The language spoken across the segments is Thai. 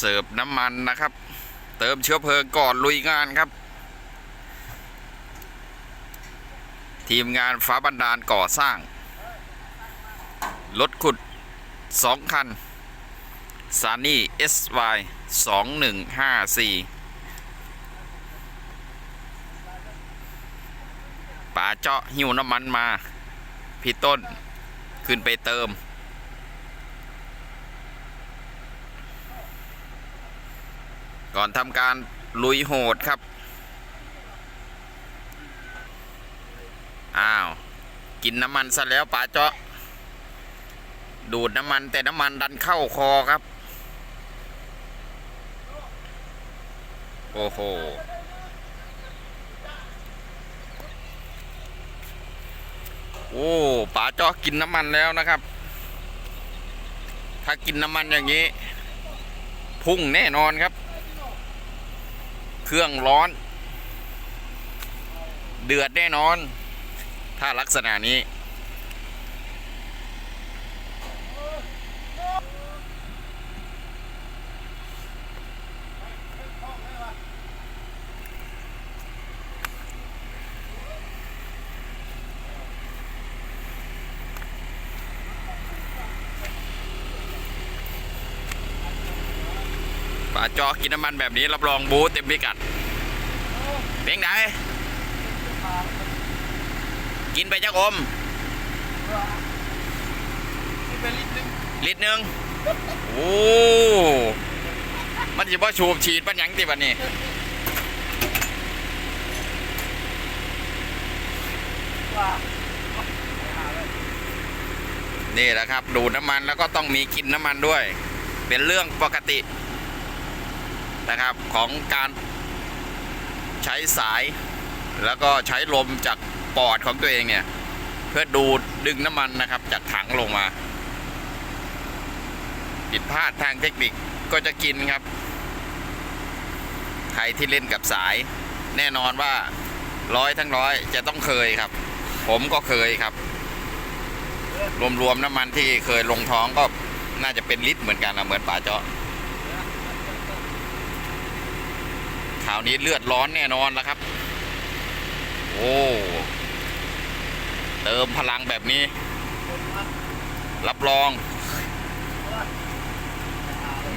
เสิร์ฟน้ำมันนะครับ เติมเชื้อเพลิงก่อนลุยงานครับ ทีมงานฟ้าบันดาลก่อสร้าง รถขุด 2 คันซานี่ SY 2154ป่าเจาะหิวน้ำมันมา พี่ต้นขึ้นไปเติม ก่อนทำการลุยโหดครับ อ้าว กินน้ำมันซะแล้วป๋าเจาะ ดูดน้ำมันแต่น้ำมันดันเข้าคอครับ โอ้โห โอ้ป๋าเจาะกินน้ำมันแล้วนะครับ ถ้ากินน้ำมันอย่างนี้ พุ่งแน่นอนครับ เครื่องร้อน เดือดแน่นอน ถ้าลักษณะนี้าจอกินน้ำมันแบบนี้รับรองบูเต็มพิกัดเพียงไหนกินไปจักอมนี่เป็นลิตรหนึงลิตรหนึ่งโอ้มันจะว่าชูบฉีดปัญญังติบันนี้ว่านี่แหละครับ ดูดน้ำมันแล้วก็ต้องมีกินน้ำมันด้วย เป็นเรื่องปกติ นะครับของการใช้สาย แล้วก็ใช้ลมจากปอดของตัวเองเนี่ย เพื่อดูดดึงน้ำมันนะครับจากถังลงมาผิดพลาดทางเทคนิคก็จะกินครับ ใครที่เล่นกับสาย แน่นอนว่าร้อยทั้งร้อยจะต้องเคยครับ ผมก็เคยครับ รวมๆน้ำมันที่เคยลงท้องก็น่าจะเป็นลิตรเหมือนกันนะเหมือนป่าเจาะ ราวนี้เลือดร้อนแน่นอนแล้วครับ โอ้ เติมพลังแบบนี้ รับรอง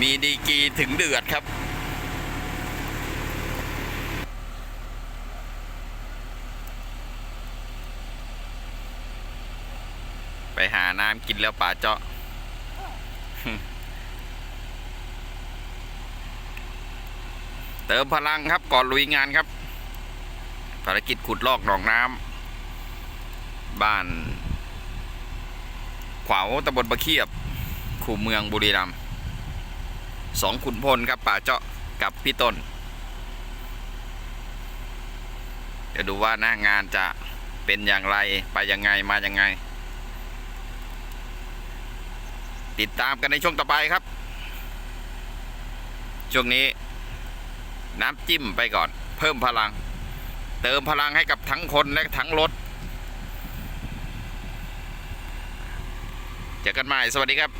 มีดีกรีถึงเดือดครับไปหาน้ำกินแล้วป่าเจาะ เติมพลังครับก่อนลุยงานครับ ภารกิจขุดลอกหนองน้ำบ้านขวาวตำบลบะเคียบขู่เมืองบุรีรัมย์สองขุนพลครับป่าเจาะกับพี่ต้น เดี๋ยวดูว่าหน้างานจะเป็นอย่างไรไปยังไงมายังไง ติดตามกันในช่วงต่อไปครับ ช่วงนี้ น้ำจิ้มไปก่อน เพิ่มพลัง เติมพลังให้กับทั้งคนและทั้งรถเจอกันใหม่สวัสดีครับ